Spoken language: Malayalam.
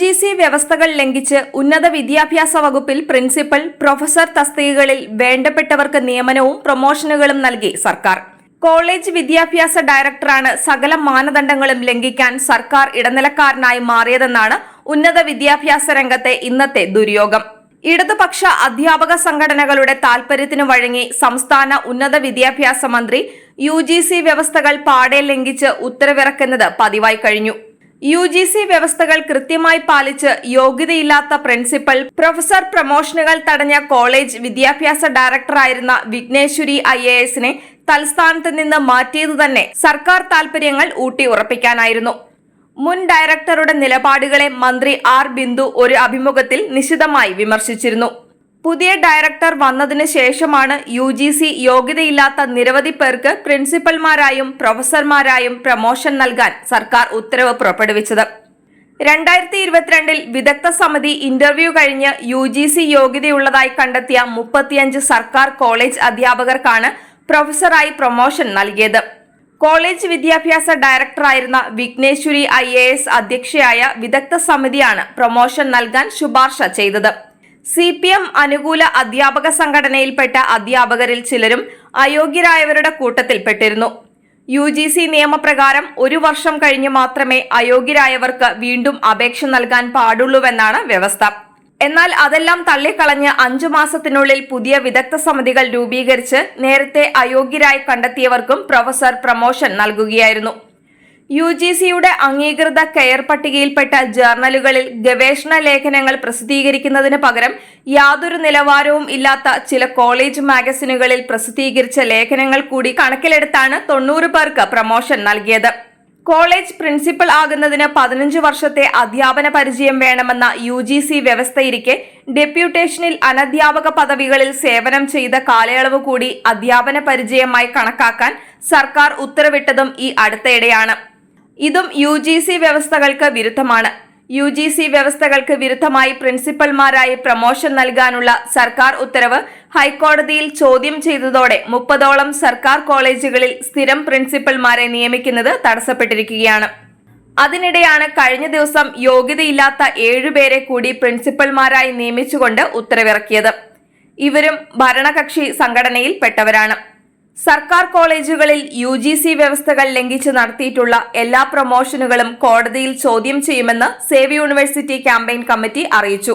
ജി സി വ്യവസ്ഥകൾ ലംഘിച്ച് ഉന്നത വിദ്യാഭ്യാസ വകുപ്പിൽ പ്രിൻസിപ്പൽ പ്രൊഫസർ തസ്തികകളിൽ വേണ്ടപ്പെട്ടവർക്ക് നിയമനവും പ്രൊമോഷനുകളും നൽകി സർക്കാർ. കോളേജ് വിദ്യാഭ്യാസ ഡയറക്ടറാണ് സകല മാനദണ്ഡങ്ങളും ലംഘിക്കാൻ സർക്കാർ ഇടനിലക്കാരനായി മാറിയതെന്നാണ് ഉന്നത വിദ്യാഭ്യാസ രംഗത്തെ ഇന്നത്തെ ദുര്യോഗം. ഇടതുപക്ഷ അധ്യാപക സംഘടനകളുടെ താൽപര്യത്തിനു വഴങ്ങി സംസ്ഥാന ഉന്നത വിദ്യാഭ്യാസ മന്ത്രി യു വ്യവസ്ഥകൾ പാടെ ലംഘിച്ച് ഉത്തരവിറക്കുന്നത് പതിവായി കഴിഞ്ഞു. യു ജി സി വ്യവസ്ഥകൾ കൃത്യമായി പാലിച്ച് യോഗ്യതയില്ലാത്ത പ്രിൻസിപ്പൽ പ്രൊഫസർ പ്രമോഷനുകൾ തടഞ്ഞ കോളേജ് വിദ്യാഭ്യാസ ഡയറക്ടറായിരുന്ന വിഘ്നേശ്വരി ഐ എ എസിനെ തൽസ്ഥാനത്ത് നിന്ന് മാറ്റിയത് തന്നെ സർക്കാർ താൽപര്യങ്ങൾ ഊട്ടി ഉറപ്പിക്കാനായിരുന്നു. മുൻ ഡയറക്ടറുടെ നിലപാടുകളെ മന്ത്രി ആർ ബിന്ദു ഒരു അഭിമുഖത്തിൽ നിശിതമായി വിമർശിച്ചിരുന്നു. പുതിയ ഡയറക്ടർ വന്നതിന് ശേഷമാണ് യു ജി സി യോഗ്യതയില്ലാത്ത നിരവധി പേർക്ക് പ്രിൻസിപ്പൽമാരായും പ്രൊഫസർമാരായും പ്രമോഷൻ നൽകാൻ സർക്കാർ ഉത്തരവ് പുറപ്പെടുവിച്ചത്. രണ്ടായിരത്തി ഇരുപത്തിരണ്ടിൽ വിദഗ്ധ സമിതി ഇന്റർവ്യൂ കഴിഞ്ഞ് യു ജി സി യോഗ്യതയുള്ളതായി കണ്ടെത്തിയ മുപ്പത്തിയഞ്ച് സർക്കാർ കോളേജ് അധ്യാപകർക്കാണ് പ്രൊഫസറായി പ്രൊമോഷൻ നൽകിയത്. കോളേജ് വിദ്യാഭ്യാസ ഡയറക്ടറായിരുന്ന വിഘ്നേശ്വരി ഐ എ എസ് അധ്യക്ഷയായ വിദഗ്ധ സമിതിയാണ് പ്രൊമോഷൻ നൽകാൻ ശുപാർശ ചെയ്തത്. സി പി എം അനുകൂല അധ്യാപക സംഘടനയിൽപ്പെട്ട അധ്യാപകരിൽ ചിലരും അയോഗ്യരായവരുടെ കൂട്ടത്തിൽപ്പെട്ടിരുന്നു. യു ജി സി നിയമപ്രകാരം ഒരു വർഷം കഴിഞ്ഞ് മാത്രമേ അയോഗ്യരായവർക്ക് വീണ്ടും അപേക്ഷ നൽകാൻ പാടുള്ളൂവെന്നാണ് വ്യവസ്ഥ. എന്നാൽ അതെല്ലാം തള്ളിക്കളഞ്ഞ് അഞ്ചു മാസത്തിനുള്ളിൽ പുതിയ വിദഗ്ധ സമിതികൾ രൂപീകരിച്ച് നേരത്തെ അയോഗ്യരായി കണ്ടെത്തിയവർക്കും പ്രൊഫസർ പ്രമോഷൻ നൽകുകയായിരുന്നു. യു ജി സിയുടെ അംഗീകൃത കെയർ പട്ടികയിൽപ്പെട്ട ജേർണലുകളിൽ ഗവേഷണ ലേഖനങ്ങൾ പ്രസിദ്ധീകരിക്കുന്നതിന് പകരം യാതൊരു നിലവാരവും ഇല്ലാത്ത ചില കോളേജ് മാഗസിനുകളിൽ പ്രസിദ്ധീകരിച്ച ലേഖനങ്ങൾ കൂടി കണക്കിലെടുത്താണ് തൊണ്ണൂറ് പേർക്ക് പ്രമോഷൻ നൽകിയത്. കോളേജ് പ്രിൻസിപ്പൽ ആകുന്നതിന് പതിനഞ്ച് വർഷത്തെ അധ്യാപന പരിചയം വേണമെന്ന യു ജി സി വ്യവസ്ഥയിരിക്കെ ഡെപ്യൂട്ടേഷനിൽ അനധ്യാപക പദവികളിൽ സേവനം ചെയ്ത കാലയളവ് കൂടി അധ്യാപന പരിചയമായി കണക്കാക്കാൻ സർക്കാർ ഉത്തരവിട്ടതും ഈ അടുത്തയിടെയാണ് ഇതും യു ജി സി വ്യവസ്ഥകൾക്ക് വിരുദ്ധമാണ്. യു ജി സി വ്യവസ്ഥകൾക്ക് വിരുദ്ധമായി പ്രിൻസിപ്പൽമാരായി പ്രമോഷൻ നൽകാനുള്ള സർക്കാർ ഉത്തരവ് ഹൈക്കോടതിയിൽ ചോദ്യം ചെയ്തതോടെ മുപ്പതോളം സർക്കാർ കോളേജുകളിൽ സ്ഥിരം പ്രിൻസിപ്പൽമാരെ നിയമിക്കുന്നത് തടസ്സപ്പെട്ടിരിക്കുകയാണ്. അതിനിടെയാണ് കഴിഞ്ഞ ദിവസം യോഗ്യതയില്ലാത്ത ഏഴുപേരെ കൂടി പ്രിൻസിപ്പൽമാരായി നിയമിച്ചുകൊണ്ട് ഉത്തരവിറക്കിയത്. ഇവരും ഭരണകക്ഷി സംഘടനയിൽ പെട്ടവരാണ് സർക്കാർ കോളേജുകളിൽ യു ജി സി വ്യവസ്ഥകൾ ലംഘിച്ച് നടത്തിയിട്ടുള്ള എല്ലാ പ്രൊമോഷനുകളും കോടതിയിൽ ചോദ്യം ചെയ്യുമെന്ന് സേവ് യൂണിവേഴ്സിറ്റി ക്യാമ്പയിൻ കമ്മിറ്റി അറിയിച്ചു.